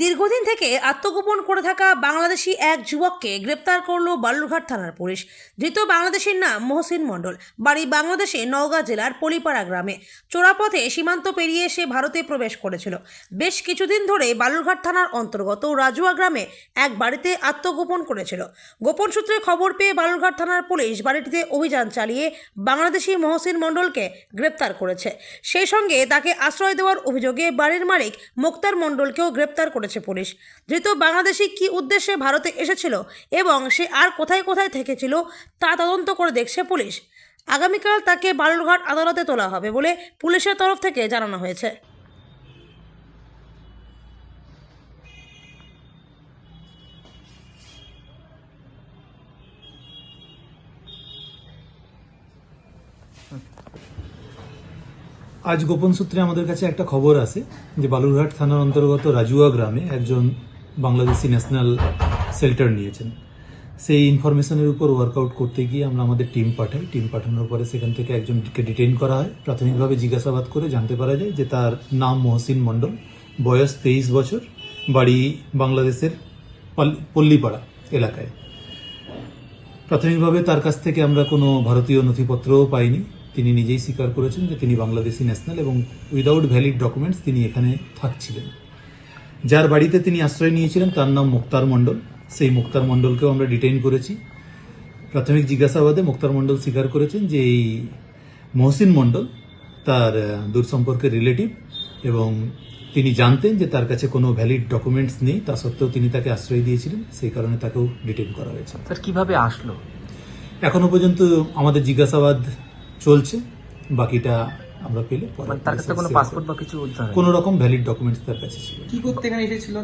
দীর্ঘদিন থেকে আত্মগোপন করে থাকা বাংলাদেশি এক যুবককে গ্রেপ্তার করল বালুরঘাট থানার পুলিশ। ধৃত বাংলাদেশের নাম মহসিন মণ্ডল। বাড়ি বাংলাদেশে নওগাঁ জেলার পলিপাড়া গ্রামে। চোরাপথে সীমান্ত পেরিয়ে সে ভারতে প্রবেশ করেছিল। বেশ কিছুদিন ধরে বালুরঘাট থানার অন্তর্গত রাজুয়া গ্রামে এক বাড়িতে আত্মগোপন করেছিল। গোপন সূত্রে খবর পেয়ে বালুরঘাট থানার পুলিশ বাড়িটিতে অভিযান চালিয়ে বাংলাদেশি মহসিন মণ্ডলকে গ্রেপ্তার করেছে। সেই সঙ্গে তাকে আশ্রয় দেওয়ার অভিযোগে বাড়ির মালিক মুক্তার মণ্ডলকেও গ্রেপ্তার করেছে পুলিশ। ধৃত বাংলাদেশি কি উদ্দেশ্যে ভারতে এসেছিল এবং সে আর কোথায় কোথায় থেকেছিল তা তদন্ত করে দেখছে পুলিশ। আগামীকাল তাকে বালুরঘাট আদালতে তোলা হবে বলে পুলিশের তরফ থেকে জানানো হয়েছে। আজ গোপন সূত্রে আমাদের কাছে একটা খবর আছে যে বালুরঘাট থানার অন্তর্গত রাজুয়া গ্রামে একজন বাংলাদেশি ন্যাশনাল শেল্টার নিয়েছেন। সেই ইনফরমেশনের উপর ওয়ার্কআউট করতে গিয়ে আমরা আমাদের টিম পাঠাই। টিম পাঠানোর পরে সেখান থেকে একজনকে ডিটেইন করা হয়। প্রাথমিকভাবে জিজ্ঞাসাবাদ করে জানতে পারা যায় যে তার নাম মহসিন মণ্ডল। বয়স তেইশ বছর, বাড়ি বাংলাদেশের পাল- পল্লীপাড়া এলাকায়। প্রাথমিকভাবে তার কাছ থেকে আমরা কোনো ভারতীয় নথিপত্রও পাইনি। তিনি নিজেই স্বীকার করেছেন যে তিনি বাংলাদেশি ন্যাশনাল এবং উইদাউট ভ্যালিড ডকুমেন্টস তিনি এখানে থাকছিলেন। যার বাড়িতে তিনি আশ্রয় নিয়েছিলেন তার নাম মুক্তার মণ্ডল। সেই মুক্তার মণ্ডলকেও আমরা ডিটেইন করেছি। প্রাথমিক জিজ্ঞাসাবাদে মুক্তার মণ্ডল স্বীকার করেছেন যে এই মহসিন মণ্ডল তার দূর সম্পর্কের রিলেটিভ এবং তিনি জানতেন যে তার কাছে কোনো ভ্যালিড ডকুমেন্টস নেই তা সত্ত্বেও তিনি তাকে আশ্রয় দিয়েছিলেন সেই কারণে তাকেও ডিটেইন করা হয়েছে। স্যার কীভাবে আসলো? এখনও পর্যন্ত আমাদের জিজ্ঞাসাবাদ চলছে বাকিটা আমরা পেলে পরে মানে তার কাছে কোনো পাসপোর্ট বা কিছু উদ্ধার কোনো রকম ভ্যালিড ডকুমেন্টস তার কাছে ছিল কি করতে এখানে এসেছিল?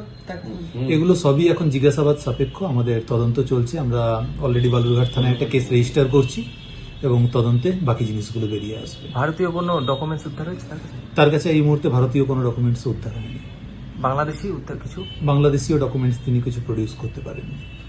এগুলো সবই এখন জিজ্ঞাসাবাদ সাপেক্ষ আমাদের তদন্ত চলছে আমরা অলরেডি বালুরঘাট থানায় একটা কেস রেজিস্টার করছি এবং তদন্তে বাকি জিনিসগুলো বেরিয়ে আসবে। ভারতীয় কোনো ডকুমেন্টস উদ্ধার হয়েছে তার কাছে? তার কাছে এই মুহূর্তে ভারতীয় কোনো ডকুমেন্টস উদ্ধার হয়নি। বাংলাদেশি উদ্ধার কিছু? বাংলাদেশীয় ডকুমেন্টস তিনি কিছু প্রডিউস করতে পারেননি।